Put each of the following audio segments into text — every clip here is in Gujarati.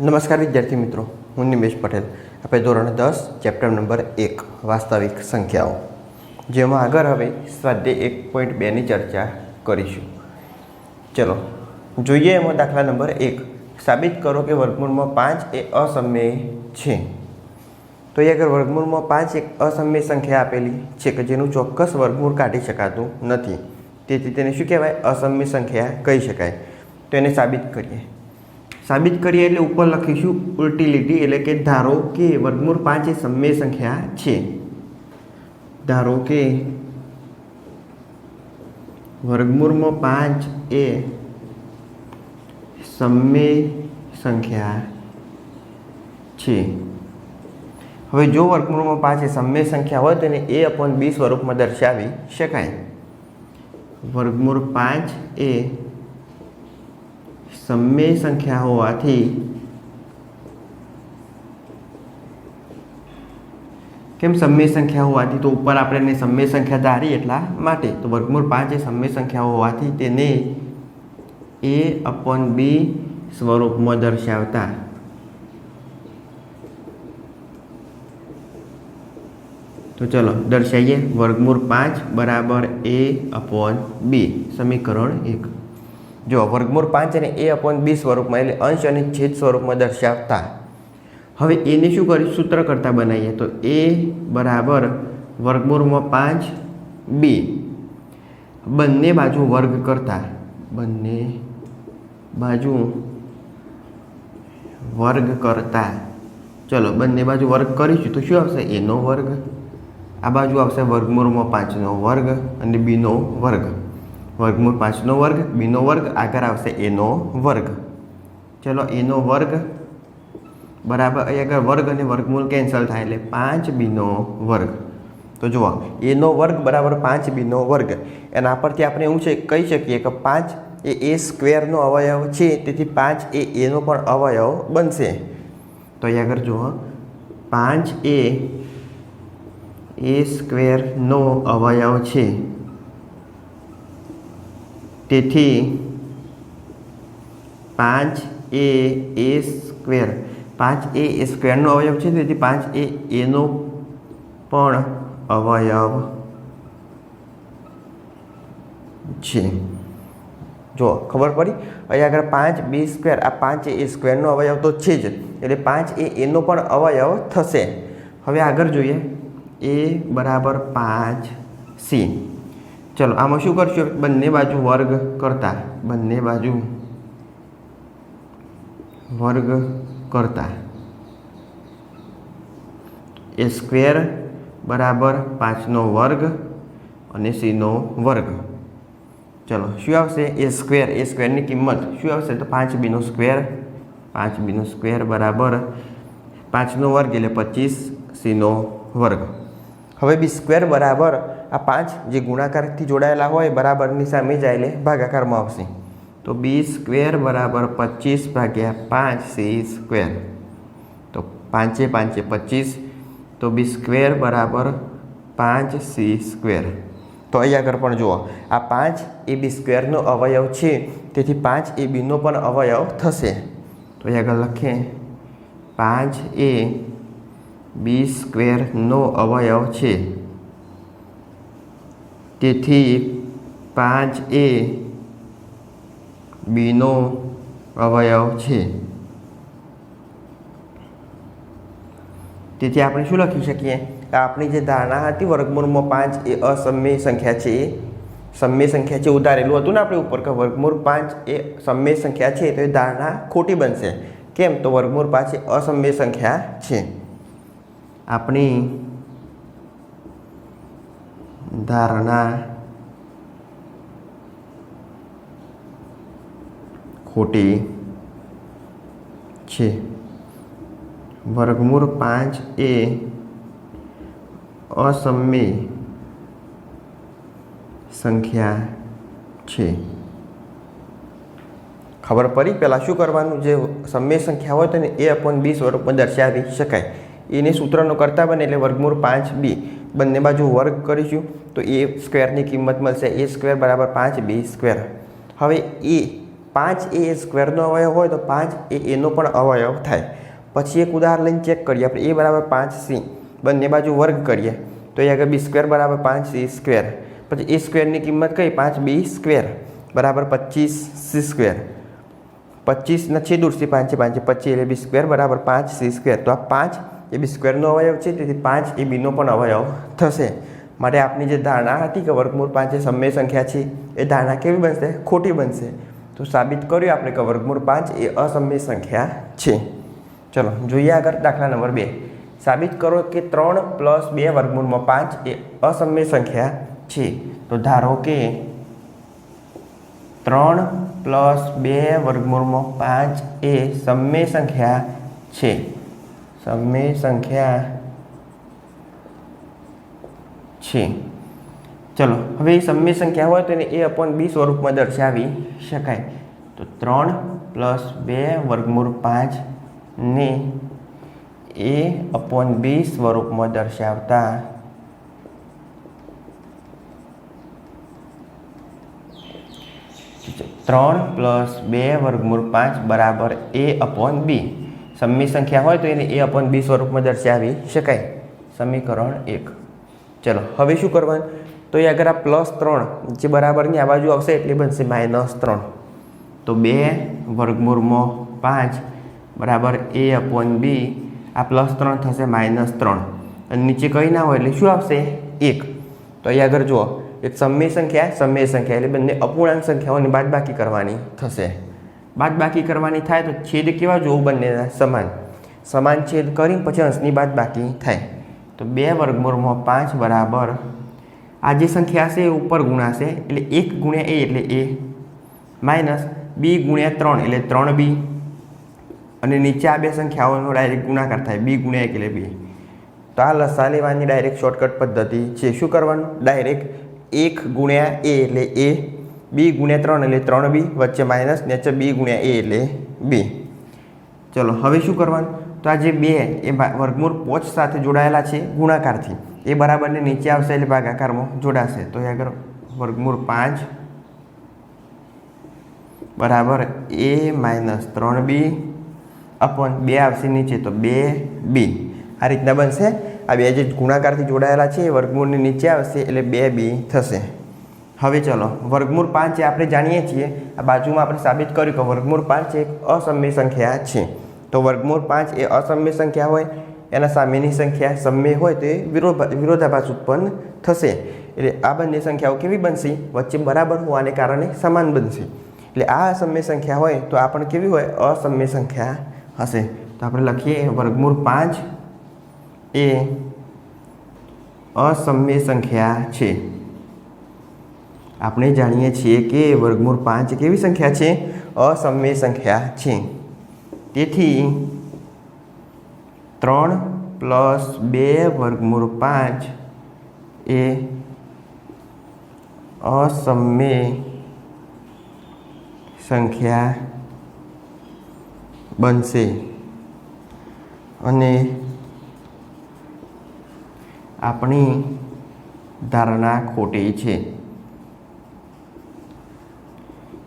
નમસ્કાર વિદ્યાર્થી મિત્રો, હું નિમેશ પટેલ. આપણે ધોરણ દસ ચેપ્ટર નંબર એક, વાસ્તવિક સંખ્યાઓ. જેમાં આગળ હવે સ્વાધ્યાય એક પોઈન્ટ બેની ચર્ચા કરીશું. ચલો, જોઈએ એમાં દાખલા નંબર એક. સાબિત કરો કે વર્ગમૂળમાં પાંચ એ અસમય છે. તો એ આગળ વર્ગમૂળમાં પાંચ એક અસમય સંખ્યા આપેલી છે કે જેનું ચોક્કસ વર્ગમૂળ કાઢી શકાતું નથી. તેથી તેને શું કહેવાય? અસમય સંખ્યા કહી શકાય. તો એને સાબિત કરીએ. સાબિત કરીએ એટલે ઉપર લખીશું ઉલટી લીટી એટલે કે ધારો કે વર્ગમૂળ પાંચ એ સમય સંખ્યા છે. ધારો કે વર્ગમૂળમાં પાંચ એ સમય સંખ્યા છે. હવે જો વર્ગમૂળમાં પાંચ એ સમય સંખ્યા હોય તો એને એ અપોન બી સ્વરૂપમાં દર્શાવી શકાય. વર્ગમૂળ પાંચ એ સમય સંખ્યા હોવાથી કેમ સમય સંખ્યા હોવાથી? તો ઉપર આપણે એને સમય સંખ્યા ધારી એટલા માટે. તો વર્ગમૂળ પાંચ એ સમય સંખ્યા હોવાથી તેને એ અપોન બી સ્વરૂપમાં દર્શાવતા. તો ચલો, દર્શાવીએ. વર્ગમૂળ પાંચ બરાબર એ અપોન બી. સમીકરણ એક. જો વર્ગમૂળ પાંચ અને એ અપોન બી સ્વરૂપમાં એટલે અંશ અને છેદ સ્વરૂપમાં દર્શાવતા. હવે એને શું કરી સૂત્ર કરતાં બનાવીએ તો એ બરાબર વર્ગમૂળમાં પાંચ, બી. બંને બાજુ વર્ગ કરતા, બંને બાજુ વર્ગ કરતા. ચલો, બંને બાજુ વર્ગ કરીશું તો શું આવશે? એનો વર્ગ. આ બાજુ આવશે વર્ગમૂળમાં પાંચનો વર્ગ અને બીનો વર્ગ. વર્ગમૂળ પાંચનો વર્ગ, બીનો વર્ગ, આગળ આવશે એનો વર્ગ. ચલો એનો વર્ગ, બરાબર, અહીં આગળ વર્ગ અને વર્ગમૂળ કેન્સલ થાય એટલે પાંચ બીનો વર્ગ. તો જુઓ, એનો વર્ગ બરાબર પાંચ બીનો વર્ગ. એના પરથી આપણે એવું છે, કહી શકીએ કે પાંચ એ એ સ્ક્વેરનો અવયવ છે, તેથી પાંચ એ એનો પણ અવયવ બનશે. તો અહીં આગળ જુઓ, પાંચ એ એ સ્ક્વેરનો અવયવ છે. તેથી પાંચ એ એ સ્ક્વેર. પાંચ એ એ સ્ક્વેરનો અવયવ છે, તેથી પાંચ એ એનો પણ અવયવ છે. જો, ખબર પડી? અહીંયા આગળ પાંચ બી સ્ક્વેર, આ પાંચ એ સ્ક્વેરનો અવયવ તો છે જ, એટલે પાંચ એ એનો પણ અવયવ થશે. હવે આગળ જોઈએ. એ બરાબર પાંચ સી. ચલો, આમાં શું કરશું? બંને બાજુ વર્ગ કરતા, બંને બાજુ વર્ગ કરતા. એ સ્ક્વેર બરાબર પાંચનો વર્ગ અને સીનો વર્ગ. ચલો, શું આવશે? એ સ્ક્વેર, એ સ્ક્વેરની કિંમત શું આવશે? તો પાંચ બીનો સ્ક્વેર, પાંચ બીનો સ્ક્વેર બરાબર પાંચનો વર્ગ એટલે પચીસ, સીનો વર્ગ. હવે બી સ્ક્વેર બરાબર આ પાંચ જે ગુણાકારથી જોડાયેલા હોય બરાબરની સામે જાય એટલે ભાગાકારમાં આવશે તો બી સ્ક્વેર બરાબર પચીસ ભાગ્યા પાંચ સી સ્ક્વેર. તો પાંચે પાંચે પચીસ. તો બી સ્ક્વેર બરાબર પાંચ સી સ્ક્વેર. તો અહીં આગળ પણ જુઓ, આ પાંચ એ બી સ્ક્વેરનો અવયવ છે, તેથી પાંચ એ બીનો પણ અવયવ થશે. તો અહીંયા આગળ લખીએ, પાંચ એ બી સ્ક્વેરનો અવયવ છે. તેથી પાંચ એ બીનો અવયવ છે. તેથી આપણે શું લખી શકીએ? કે આપણી જે ધારણા હતી વર્ગમૂળમાં પાંચ એ અસમય સંખ્યા છે. એ સમય સંખ્યા છે ઉધારેલું હતું ને આપણે ઉપર, કે વર્ગમૂળ પાંચ એ સમય સંખ્યા છે, તો એ ધારણા ખોટી બનશે. કેમ? તો વર્ગમૂળ પાંચ એ અસમય સંખ્યા છે. આપણી ધારણા ખોટી છે વર્ગમૂળ પાંચ એ અસમ્ય સંખ્યા છે ખબર પડી? પહેલાં શું કરવાનું? જે સમય સંખ્યા હોય તો ને એ અપોન બી સ્વરૂપમાં દર્શાવી શકાય. એને સૂત્રનો કરતા બને એટલે વર્ગમૂળ પાંચ બી બંને બાજુ વર્ગ કરીશું, તો એ સ્ક્વેરની કિંમત મળશે એ સ્ક્વેર બરાબર પાંચ બી સ્ક્વેર હવે એ પાંચ એ સ્ક્વેરનો અવયવ હોય તો પાંચ એ એનો પણ અવયવ થાય. પછી એક ઉદાહરણ લઈને ચેક કરીએ, આપણે એ બરાબર પાંચ સી બંને બાજુ વર્ગ કરીએ, તો એ આગળ બી સ્ક્વેર બરાબર પાંચ સી સ્ક્વેર પછી એ સ્ક્વેરની કિંમત કઈ? પાંચ બી સ્ક્વેર બરાબર પચીસ સી સ્ક્વેર પચીસના છેદ ઉડશે પાંચે પાંચે, પચીસ એટલે બી સ્ક્વેર બરાબર પાંચ સી સ્ક્વેર તો આ પાંચ એ બી સ્ક્વેરનો અવયવ છે, તેથી પાંચ એ બીનો પણ અવયવ થશે. માટે આપની જે ધારણા હતી કે વર્ગમૂળ પાંચ એ સમય સંખ્યા છે, એ ધારણા કેવી બનશે? ખોટી બનશે. તો સાબિત કર્યું આપણે કે વર્ગમૂળ પાંચ એ અસમય સંખ્યા છે. ચલો, જોઈએ આગળ દાખલા નંબર બે. સાબિત કરો કે ત્રણ પ્લસ બે વર્ગમૂળમાં પાંચ એ અસમય સંખ્યા છે. તો ધારો કે ત્રણ પ્લસ બે વર્ગમૂળમાં પાંચ એ સમય સંખ્યા છે. સમય સંખ્યા છે. ચલો, હવે એ સમય સંખ્યા હોય તો એને એ અપોન બી સ્વરૂપમાં દર્શાવી શકાય. તો ત્રણ પ્લસ બે વર્ગમૂળ પાંચ ને એ અપોન બી સ્વરૂપમાં દર્શાવતા ત્રણ પ્લસ બે વર્ગમૂળ પાંચ બરાબર એ અપોન બી. સમય સંખ્યા હોય તો એને એ અપોન બી સ્વરૂપમાં દર્શાવી શકાય. સમીકરણ એક. ચલો, હવે શું કરવાનું? તો એ અગર આ પ્લસ ત્રણ જે બરાબરની આ બાજુ આવશે એટલે બનશે માઇનસ ત્રણ. તો બે વર્ગમૂળમાં પાંચ બરાબર એ અપોન બી આ પ્લસ ત્રણ થશે માઇનસ ત્રણ. અને નીચે કંઈ ના હોય એટલે શું આવશે? એક. તો અહીં આગળ જુઓ, એક સમય સંખ્યા સમય સંખ્યા એટલે બંને અપૂર્ણાંક સંખ્યાઓની બાદબાકી કરવાની થશે. બાદબાકી કરવાની થાય તો છેદ કેવા જોવું બંનેના? સમાન. સમાન છેદ કરીને પછી અંશની બાદબાકી થાય. તો બે વર્ગમૂળમાં પાંચ બરાબર. આ જે સંખ્યા હશે એ ઉપર ગુણાશે, એટલે એક ગુણ્યા એ એટલે એ માઇનસ બી ગુણ્યા ત્રણ એટલે ત્રણ બી. અને નીચે આ બે સંખ્યાઓનો ડાયરેક્ટ ગુણાકાર થાય, બી ગુણ્યા એક એટલે બી. તો આ લસા લેવાની ડાયરેક્ટ શોર્ટકટ પદ્ધતિ છે. શું કરવાનું? ડાયરેક્ટ એક ગુણ્યા એ એટલે એ બી ગુણ્યા ત્રણ એટલે ત્રણ બી વચ્ચે માઇનસ નેચર બી ગુણ્યા એ એટલે બી. ચલો, હવે શું કરવાનું? તો આ જે બે એ વર્ગમૂળ પોચ સાથે જોડાયેલા છે ગુણાકારથી. એ બરાબરને નીચે આવશે એટલે ભાગાકારમાં જોડાશે. તો એ આગળ વર્ગમૂળ પાંચ. બરાબર, એ માઇનસ ત્રણ બી અપોન બે આવશે નીચે, તો બે બી. આ રીતના બનશે. આ બે જે ગુણાકારથી જોડાયેલા છે એ વર્ગમૂળની નીચે આવશે એટલે બે બી થશે. હવે ચલો, વર્ગમૂળ પાંચ એ આપણે જાણીએ છીએ, આ બાજુમાં આપણે સાબિત કર્યું કે વર્ગમૂળ પાંચ એક અસમ્ય સંખ્યા છે. તો વર્ગમૂળ પાંચ એ અસમ્ય સંખ્યા હોય, એના સામેની સંખ્યા સમ્ય હોય તો એ વિરોધ, વિરોધાભાસ ઉત્પન્ન થશે. એટલે આ બંને સંખ્યાઓ કેવી બનશે? વચ્ચે બરાબર હોવાને કારણે સમાન બનશે. એટલે આ અસમ્ય સંખ્યા હોય તો આ પણ કેવી હોય? અસમ્ય સંખ્યા હશે. તો આપણે લખીએ, વર્ગમૂળ પાંચ એ અસમ્ય સંખ્યા છે. આપણે જાણીએ છીએ કે વર્ગમૂળ પાંચ કેવી સંખ્યા છે? અસમય સંખ્યા છે. તેથી ત્રણ પ્લસ બે વર્ગમૂળ પાંચ એ અસમય સંખ્યા બનશે. અને આપણી ધારણા ખોટી છે.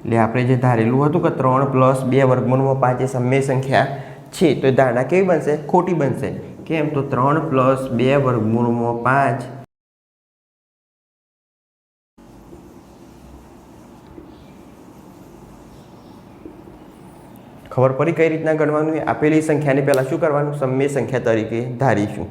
એટલે આપણે જે ધારેલું હતું કે ત્રણ પ્લસ બે વર્ગમૂળમાં પાંચ એ સમય સંખ્યા છે, તો ધારણા કેવી બનશે? ખોટી બનશે. કેમ? તો ત્રણ પ્લસ બે વર્ગમૂળમાં પાંચ. ખબર પડી કઈ રીતના ગણવાનું? આપેલી સંખ્યાને પહેલાં શું કરવાનું? સમય સંખ્યા તરીકે ધારીશું.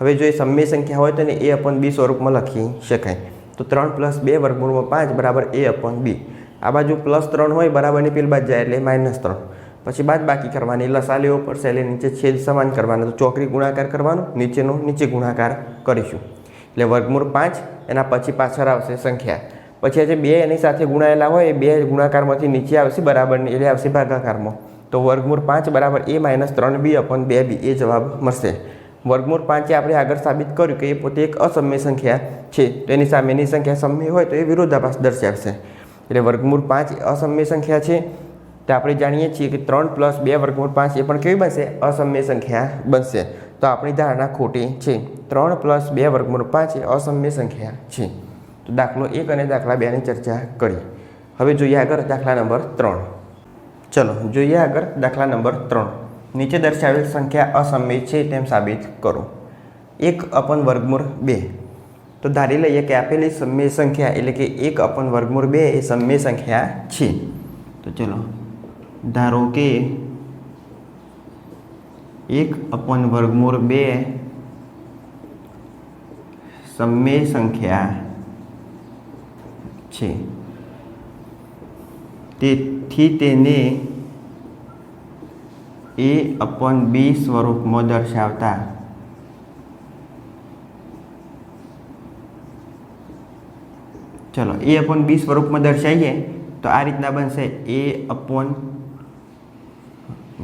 હવે જો એ સમય સંખ્યા હોય તો એ અપન બી સ્વરૂપમાં લખી શકાય. તો ત્રણ પ્લસ બે વર્ગમૂળમાં પાંચ બરાબર એ અપન બી આ બાજુ પ્લસ ત્રણ હોય, બરાબરની પેલ બાદ જાય એટલે માઇનસ ત્રણ. પછી બાદ બાકી કરવાની લસા લેવો પડશે એટલે નીચે છેદ સમાન કરવાનો. તો ચોકરી ગુણાકાર કરવાનો, નીચેનો નીચે ગુણાકાર કરીશું. એટલે વર્ગમૂળ પાંચ, એના પછી પાછળ આવશે સંખ્યા. પછી આજે બે એની સાથે ગુણાયેલા હોય, એ બે ગુણાકારમાંથી નીચે આવશે, બરાબરની એટલે આવશે ભાગાકારમાં. તો વર્ગમૂળ પાંચ બરાબર એ માઇનસ ત્રણ બી અપન બે બી, એ જવાબ મળશે. વર્ગમૂળ પાંચે આપણે આગળ સાબિત કર્યું કે એ પોતે એક અસમ્ય સંખ્યા છે. તો એની સામેની સંખ્યા સમય હોય તો એ વિરોધાભાસ દર્શાવશે. એટલે વર્ગમૂળ પાંચ અસમ્ય સંખ્યા છે. તો આપણે જાણીએ છીએ કે ત્રણ પ્લસ બે વર્ગમૂળ પાંચ એ પણ કેવી બનશે? અસમ્ય સંખ્યા બનશે. તો આપણી ધારણા ખોટી છે. ત્રણ પ્લસ બે વર્ગમૂળ પાંચ એ અસમ્ય સંખ્યા છે. તો દાખલો એક અને દાખલા બેની ચર્ચા કરી. હવે જોઈએ આગળ દાખલા નંબર ત્રણ. ચલો, જોઈએ આગળ દાખલા નંબર ત્રણ. નીચે દર્શાવેલ સંખ્યા અસમ્ય છે તેમ સાબિત કરો. એક અપન વર્ગમૂળ બે. તો ધારી લઈએ કે આપેલી સમય સંખ્યા એટલે કે એક અપન વર્ગમૂળ બે એ સમય સંખ્યા છે. તો ચલો, ધારો કે એક અપન વર્ગમૂળ બે સમય સંખ્યા છે. તેથી તેને એ અપન બી સ્વરૂપમાં દર્શાવતા ચલો એ અપોન બી સ્વરૂપમાં દર્શાવીએ તો આ રીતના બનશે એ અપોન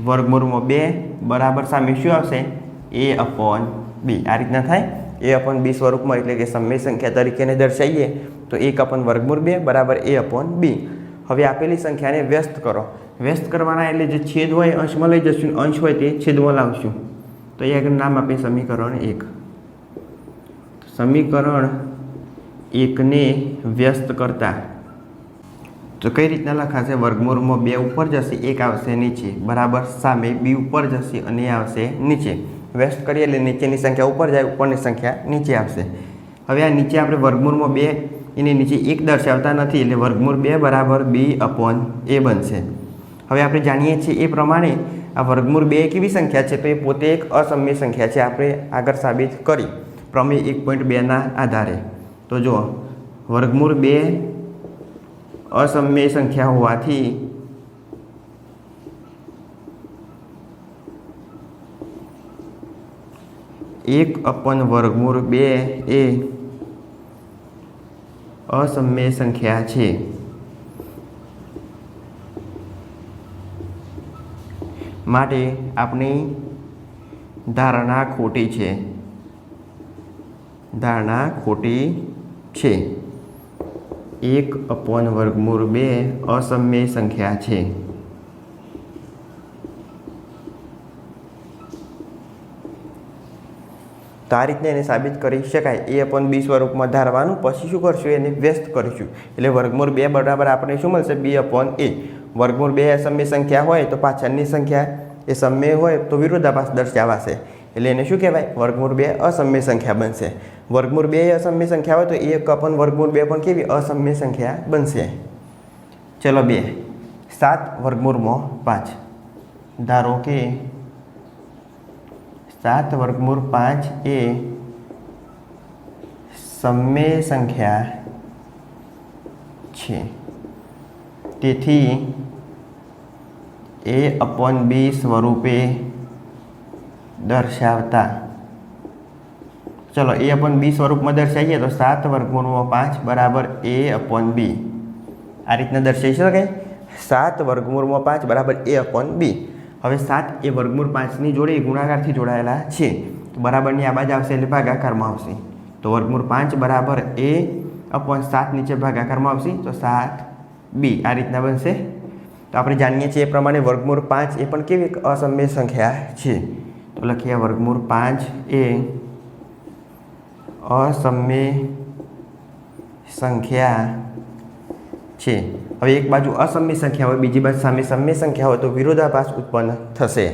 વર્ગમૂળમાં બે બરાબર સામે શું આવશે? એ અપોન બી આ રીતના થાય? એ અપોન બી સ્વરૂપમાં એટલે કે સમય સંખ્યા તરીકેને દર્શાવીએ તો એક અપોન વર્ગમૂળ બે બરાબર એ અપોન બી હવે આપેલી સંખ્યાને વ્યસ્ત કરો. વ્યસ્ત કરવાના એટલે જે છેદ હોય અંશમાં લઈ જશું, અંશ હોય તે છેદમાં લાવશું. તો એ આગળ નામ આપીએ સમીકરણ એક. સમીકરણ એકને વ્યસ્ત કરતા. તો કઈ રીતના લખાશે વર્ગમૂળમાં બે ઉપર જશે, એક આવશે નીચે. બરાબર, સામે બી ઉપર જશે અને આવશે નીચે. વ્યસ્ત કરીએ એટલે નીચેની સંખ્યા ઉપર જાય, ઉપરની સંખ્યા નીચે આવશે. હવે આ નીચે આપણે વર્ગમૂળમાં બે, એની નીચે એક દર્શાવતા નથી, એટલે વર્ગમૂળ બે બરાબર બી અપોન એ બનશે. હવે આપણે જાણીએ છીએ એ પ્રમાણે આ વર્ગમૂળ બે કેવી સંખ્યા છે? તો એ પોતે એક અસમ્ય સંખ્યા છે, આપણે આગળ સાબિત કરી. પ્રમેય એક પોઈન્ટ બેના આધારે. તો જુઓ વર્ગમૂળ બે અસમ્ય સંખ્યા હોવાથી એક અપન વર્ગમૂળ બે એ અસમ્ય સંખ્યા છે. માટે આપણી ધારણા ખોટી છે. ધારણા ખોટી છે. એક અપોન વર્ગમૂળ બે અસમ્ય સંખ્યા છે. તો આ રીતને એને સાબિત કરી શકાય. એ અપોન બી સ્વરૂપમાં ધારવાનું. પછી શું કરશું? એને વ્યસ્ત કરીશું. એટલે વર્ગમૂળ બે બરાબર આપણે શું મળશે? B upon A. વર્ગમૂળ બે અસમ્ય સંખ્યા હોય તો પાછળની સંખ્યા એ સમય હોય તો વિરોધાભાસ દર્શાવાશે. એટલે એને શું કહેવાય? વર્ગમૂળ બે અસમ્ય સંખ્યા બનશે. વર્ગમૂળ બે અસમ્ય સંખ્યા હોય તો એક અપન વર્ગમૂળ બે પણ કેવી? અસમ્ય સંખ્યા બનશે. ચલો બે. સાત વર્ગમૂળમાં પાંચ. ધારો કે સાત વર્ગમૂળ પાંચ એ સમય સંખ્યા છે. તેથી એ અપોન બી સ્વરૂપે દર્શાવતા. ચલો, એ અપોન બી સ્વરૂપમાં દર્શાવીએ તો સાત વર્ગમૂળમાં પાંચ બરાબર એ અપોન બી. આ રીતના દર્શાવી શકાય સાત વર્ગમૂળમાં પાંચ બરાબર એ અપોન બી. હવે સાત એ વર્ગમૂળ પાંચની જોડે ગુણાકારથી જોડાયેલા છે. તો બરાબરની આ બાજુ આવશે એટલે ભાગાકારમાં આવશે. તો વર્ગમૂળ પાંચ બરાબર એ અપોન સાત નીચે ભાગાકારમાં આવશે. તો સાત બી આ રીતના બનશે. તો આપણે જાણીએ છીએ એ પ્રમાણે વર્ગમૂળ પાંચ એ પણ કેવી અસમ્ય સંખ્યા છે. તો લખીએ વર્ગમૂળ પાંચ એ અસમ્ય સંખ્યા છે. હવે એક બાજુ અસમ્ય સંખ્યા હોય, બીજી બાજુ સામે સમ્ય સંખ્યા હોય તો વિરોધાભાસ ઉત્પન્ન થશે.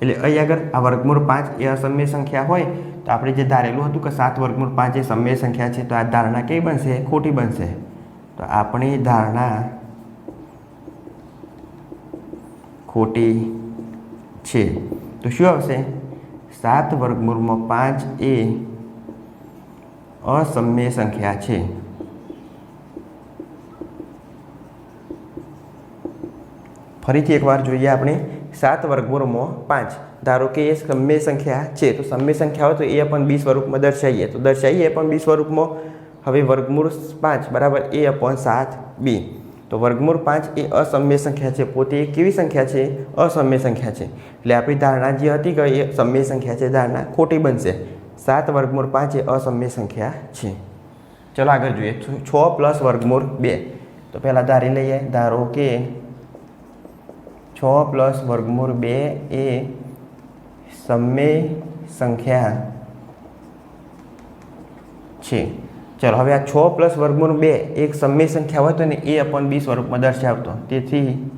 એટલે અહીં આગળ આ વર્ગમૂળ પાંચ એ અસમ્ય સંખ્યા હોય તો આપણે જે ધારેલું હતું કે સાત વર્ગમૂળ પાંચ એ સમય સંખ્યા છે, તો આ ધારણા કેવી બનશે? ખોટી બનશે. તો આપણી ધારણા ખોટી છે. તો શું આવશે? સાત વર્ગમૂળમાં પાંચ એ અસમ્ય સંખ્યા છે. ફરીથી એકવાર જોઈએ આપણે. સાત વર્ગમૂળમાં પાંચ. ધારો કે એ સમ્ય સંખ્યા છે, તો સમ્ય સંખ્યા હોય તો એ પણ બી સ્વરૂપમાં દર્શાવીએ. તો દર્શાવીએ પણ બી સ્વરૂપમાં. હવે વર્ગમૂળ પાંચ, બરાબર? એ અપોન સાત બી. તો વર્ગમૂળ પાંચ એ અસમ્ય સંખ્યા છે. પોતે એ કેવી સંખ્યા છે? અસમ્ય સંખ્યા છે. એટલે આપણી ધારણા જે હતી કે એ સમય સંખ્યા છે, ધારણા ખોટી બનશે. સાત વર્ગમૂળ પાંચ એ અસમ્ય સંખ્યા છે. ચલો આગળ જોઈએ. છ પ્લસ વર્ગમૂળ બે. તો પહેલાં ધારી લઈએ. ધારો કે છ પ્લસ વર્ગમૂળ બે એ સમય સંખ્યા છે. ચલો, હવે આ છ પ્લસ વર્ગમૂળ બે, એક સમય સંખ્યા હોય તો ને એ અપન બી સ્વરૂપમાં દર્શાવતો. તેથી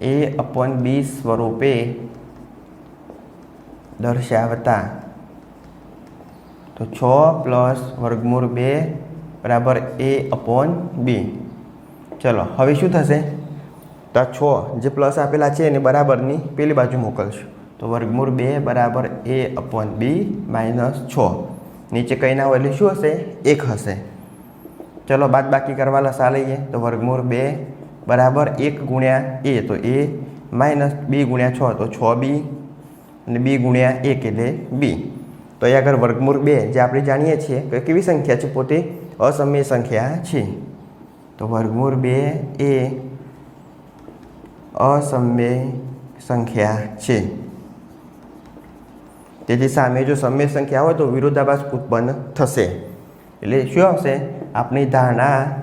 એ અપોન બી સ્વરૂપે દર્શાવતા. તો છ પ્લસ વર્ગમૂળ બે બરાબર એ અપોન બી. ચલો, હવે શું થશે? તો આ છ જે પ્લસ આપેલા છે એને બરાબરની પેલી બાજુ મોકલશું. તો વર્ગમૂળ બે બરાબર એ અપોન બી માઇનસ છ. નીચે કંઈ ના હોય એટલે શું હશે? એક હશે. ચલો બાદ બાકી કરવા લસા લઈએ તો વર્ગમૂળ બે બરાબર એક ગુણ્યા એ. તો એ માઇનસ બી ગુણ્યા છ. તો છ બી અને બી ગુણ્યા એક એટલે બી. તો અહીંયા આગળ વર્ગમૂળ બે જે આપણે જાણીએ છીએ કે કેવી સંખ્યા છે? પોતે અસમય સંખ્યા છે. તો વર્ગમૂળ બે એ અસમય સંખ્યા છે. તેથી સામે જો સમય સંખ્યા હોય તો વિરોધાભાસ ઉત્પન્ન થશે. એટલે શું આવશે? આપણી ધારણા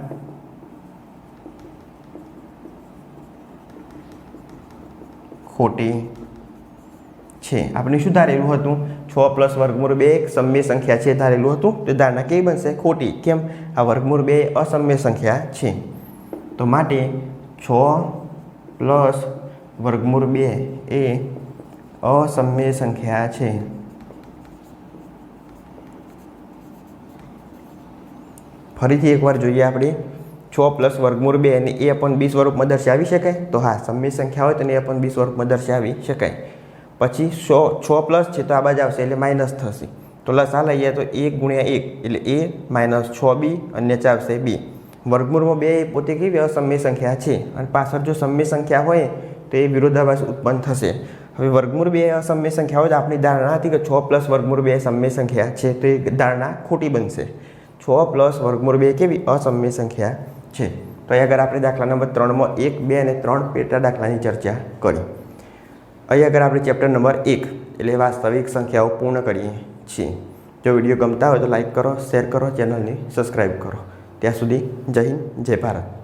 ખોટી છે. આપણે શું ધારેલું હતું? છ પ્લસ વર્ગમૂળ બે એક સમ્ય સંખ્યા છે ધારેલું હતું. તો ધારણા કેવી બનશે? ખોટી. કેમ? આ વર્ગમૂળ બે અસમ્ય સંખ્યા છે. તો માટે છ પ્લસ વર્ગમૂળ બે એ અસમય સંખ્યા છે. ફરીથી એકવાર જોઈએ આપણે. છ પ્લસ વર્ગમૂળ બે અને એ પણ બી સ્વરૂપમાં દર્શાવી શકાય. તો હા, સમય સંખ્યા હોય તો એ પણ બી સ્વરૂપમાં દર્શાવી શકાય. પછી સો છ પ્લસ છે તો આ બાજુ આવશે એટલે માઇનસ થશે. તો લસા લઈએ તો એક ગુણ્યા એક એટલે એ માઇનસ છ બી અને નીચે આવશે બી. વર્ગમૂળમાં બે પોતે કેવી અસમ્ય સંખ્યા છે. અને પાછળ જો સમ્ય સંખ્યા હોય તો એ વિરોધાભાસ ઉત્પન્ન થશે. હવે વર્ગમૂળ બે અસમ્ય સંખ્યાઓ જ આપણી ધારણા હતી કે છ પ્લસ વર્ગમૂળ બે સમય સંખ્યા છે તો એ ધારણા ખોટી બનશે. છ પ્લસ વર્ગમૂળ બે કેવી અસમય સંખ્યા છે? તો અહીં આગળ આપણે દાખલા નંબર ત્રણમાં એક, બે અને ત્રણ પેટા દાખલાની ચર્ચા કરી. અહીં આગળ આપણે ચેપ્ટર નંબર એક, એટલે વાસ્તવિક સંખ્યાઓ પૂર્ણ કરીએ છીએ. જો વીડિયો ગમતા હોય તો લાઇક કરો, શેર કરો, ચેનલને સબસ્ક્રાઈબ કરો. ત્યાં સુધી જય હિન્દ, જય ભારત.